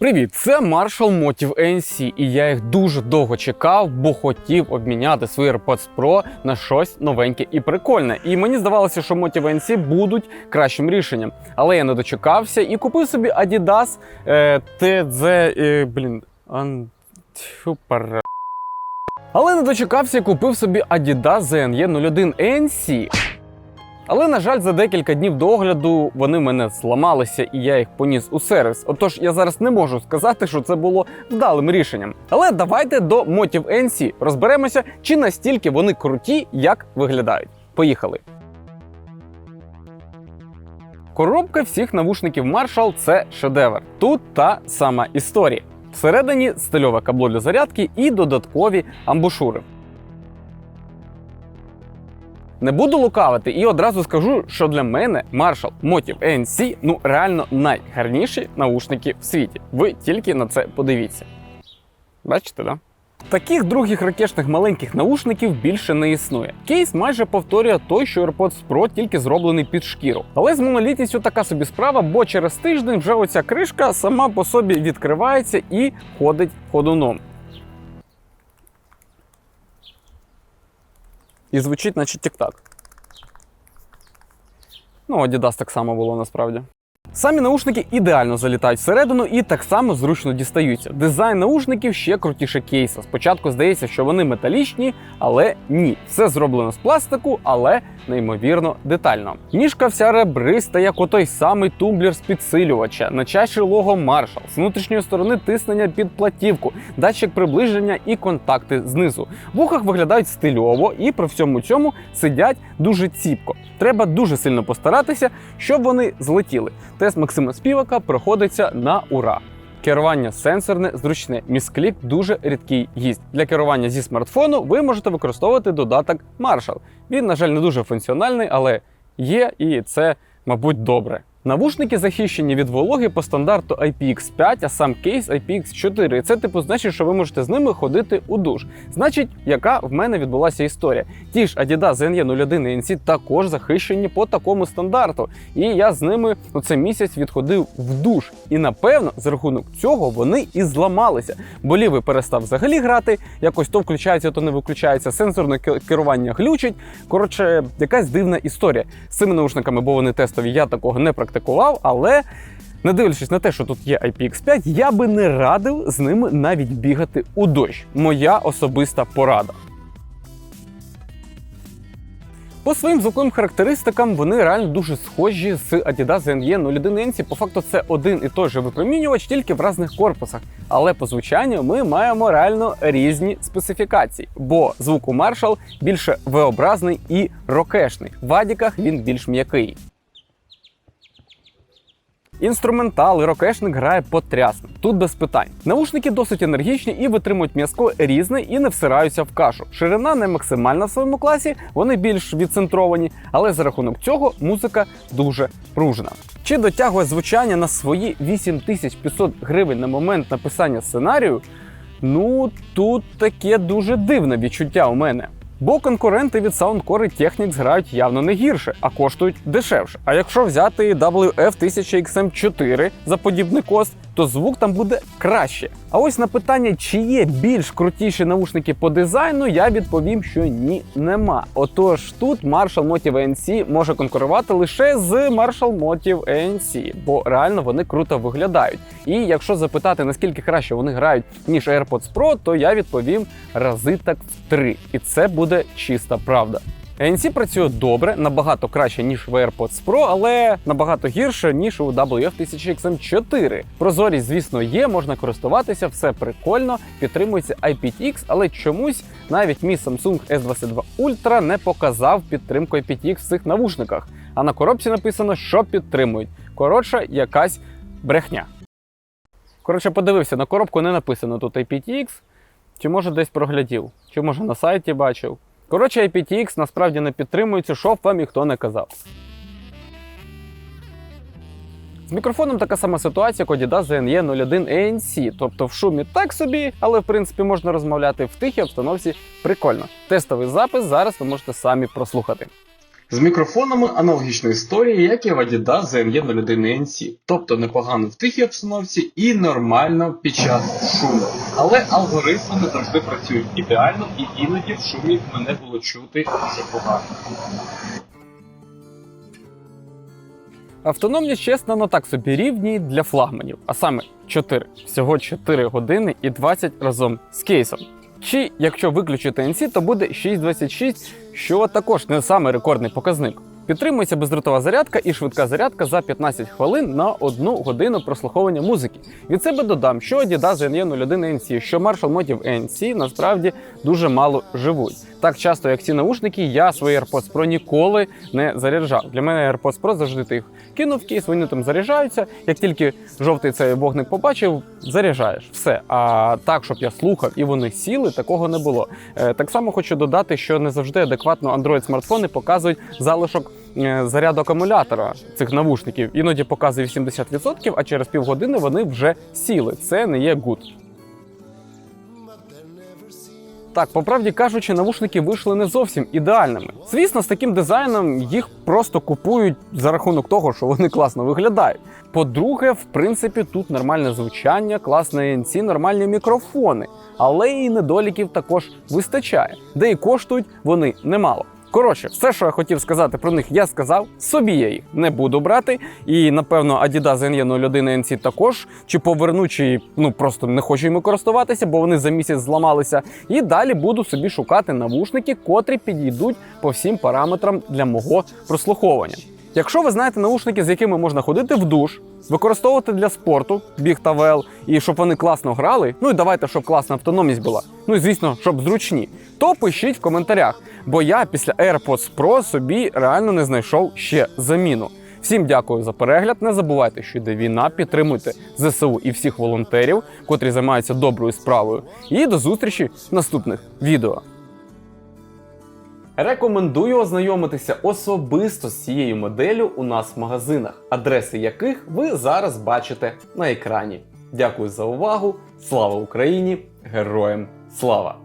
Привіт, це Marshall Motive ANC, і я їх дуже довго чекав, бо хотів обміняти свої AirPods Pro на щось новеньке і прикольне. І мені здавалося, що Motive ANC будуть кращим рішенням. Але я не дочекався і купив собі Adidas е, TZ, е, блін, ан... Але не дочекався і купив собі Adidas ZNE 01 ANC. Але, на жаль, за декілька днів до огляду вони мене зламалися і я їх поніс у сервіс. Отож, я зараз не можу сказати, що це було вдалим рішенням. Але давайте до Motiv NC розберемося, чи настільки вони круті, як виглядають. Поїхали. Коробка всіх навушників Marshall – це шедевр. Тут та сама історія. Всередині стильове кабло для зарядки і додаткові амбушури. Не буду лукавити і одразу скажу, що для мене Marshall Motive ANC ну реально найгарніші наушники в світі. Ви тільки на це подивіться. Бачите, да? Таких других ракешних маленьких наушників більше не існує. Кейс майже повторює той, що AirPods Pro, тільки зроблений під шкіру. Але з монолітністю така собі справа, бо через тиждень вже оця кришка сама по собі відкривається і ходить ходуном. І звучить, наче тік-так. Ну, Adidas так само було насправді. Самі наушники ідеально залітають всередину і так само зручно дістаються. Дизайн наушників ще крутіше кейса. Спочатку здається, що вони металічні, але ні. Все зроблено з пластику, але неймовірно детально. Ніжка вся ребриста, як отой самий тумблер з підсилювача, на чаші лого Marshall, з внутрішньої сторони тиснення під платівку, датчик приближення і контакти знизу. В ухах виглядають стильово і при всьому цьому сидять дуже ціпко. Треба дуже сильно постаратися, щоб вони злетіли. Тест Максима Співака проходиться на ура. Керування сенсорне, зручне. Місклік дуже рідкий гість. Для керування зі смартфону ви можете використовувати додаток Marshall. Він, на жаль, не дуже функціональний, але є, і це, мабуть, добре. Навушники захищені від вологи по стандарту IPX5, а сам кейс IPX4. І Це типу значить, що ви можете з ними ходити у душ. Значить, яка в мене відбулася історія. Ті ж Adidas ZNE 01 і NC також захищені по такому стандарту. І я з ними ну, це місяць відходив в душ. І напевно, за рахунок цього вони і зламалися. Бо лівий перестав взагалі грати, якось то включається, то не виключається. Сенсорне керування глючить. Коротше, якась дивна історія з цими наушниками, бо вони тестові. Я такого не практикував, але. Не дивлячись на те, що тут є IPX5, я би не радив з ними навіть бігати у дощ. Моя особиста порада. По своїм звуковим характеристикам вони реально дуже схожі з Adidas ZNE 01 NC. По факту це один і той же випромінювач, тільки в різних корпусах. Але по звучанню ми маємо реально різні специфікації, бо звук у Marshall більше V-образний і рокешний. В Адіках він більш м'який. Інструментал і рокешник грає потрясно. Тут без питань. Наушники досить енергічні і витримують м'язко різне і не всираються в кашу. Ширина не максимальна в своєму класі, вони більш відцентровані, але за рахунок цього музика дуже пружна. Чи дотягує звучання на свої 8500 гривень на момент написання сценарію? Ну тут таке дуже дивне відчуття у мене. Бо конкуренти від Soundcore і Technics грають явно не гірше, а коштують дешевше. А якщо взяти WF-1000XM4 за подібний кост, то звук там буде краще. А ось на питання, чи є більш крутіші наушники по дизайну, я відповім, що ні, нема. Отож, тут Marshall Motive ANC може конкурувати лише з Marshall Motive ANC, бо реально вони круто виглядають. І якщо запитати, наскільки краще вони грають, ніж AirPods Pro, то я відповім рази так в три. І це буде чиста правда. ANC працює добре, набагато краще, ніж в AirPods Pro, але набагато гірше, ніж у WF-1000XM4. Прозорість, звісно, є, можна користуватися, все прикольно, підтримується IPTX, але чомусь навіть мій Samsung S22 Ultra не показав підтримку IPTX в цих навушниках. А на коробці написано, що підтримують. Коротше, якась брехня. Коротше, подивився, на коробку не написано тут IPTX, чи може десь проглядів, чи може на сайті бачив. Коротше, IPTX насправді не підтримується, що б вам ніхто не казав. З мікрофоном така сама ситуація, як Adidas ZNE 01 ANC. Тобто в шумі так собі, але в принципі можна розмовляти в тихій обстановці прикольно. Тестовий запис зараз ви можете самі прослухати. З мікрофонами аналогічна історія, як і в Adidas ZME 01 NC. Тобто непогано в тихій обстановці і нормально під час шуму. Але алгоритми не завжди працюють ідеально, і іноді в шумі мене було чути дуже погано. Автономність, чесно, на так собі рівні для флагманів, а саме 4. Всього 4 години і 20 разом з кейсом. Чи якщо виключити NC, то буде 6.26, що також не самий рекордний показник. Підтримується бездротова зарядка і швидка зарядка за 15 хвилин на 1 годину прослуховування музики. Від себе додам, що Adidas NE 01 NC, що Marshall Motive NC насправді дуже мало живуть. Так часто, як ці наушники, я свої AirPods Pro ніколи не заряджав. Для мене AirPods Pro завжди ти їх кинув в кейс, вони там заряджаються. Як тільки жовтий цей вогник побачив, заряджаєш все. А так, щоб я слухав і вони сіли, такого не було. Е, Так само хочу додати, що не завжди адекватно Android смартфони показують залишок е, заряду акумулятора цих навушників. Іноді показує 80%, а через півгодини вони вже сіли. Це не є good. Так, по правді кажучи, навушники вийшли не зовсім ідеальними. Звісно, з таким дизайном їх просто купують за рахунок того, що вони класно виглядають. По-друге, в принципі, тут нормальне звучання, класне ANC, нормальні мікрофони, але і недоліків також вистачає, де і коштують вони немало. Коротше, все, що я хотів сказати про них, я сказав. Собі я їх не буду брати. І напевно Adidas NE 01 NC також чи поверну, чи ну просто не хочу їм користуватися, бо вони за місяць зламалися. І далі буду собі шукати навушники, котрі підійдуть по всім параметрам для мого прослуховування. Якщо ви знаєте наушники, з якими можна ходити в душ, використовувати для спорту, біг та вел, і щоб вони класно грали, ну і давайте, щоб класна автономність була, ну і звісно, щоб зручні, то пишіть в коментарях, бо я після AirPods Pro собі реально не знайшов ще заміну. Всім дякую за перегляд. Не забувайте, що йде війна, підтримуйте ЗСУ і всіх волонтерів, котрі займаються доброю справою. І до зустрічі в наступних відео. Рекомендую ознайомитися особисто з цією моделлю у нас в магазинах, адреси яких ви зараз бачите на екрані. Дякую за увагу! Слава Україні! Героям слава!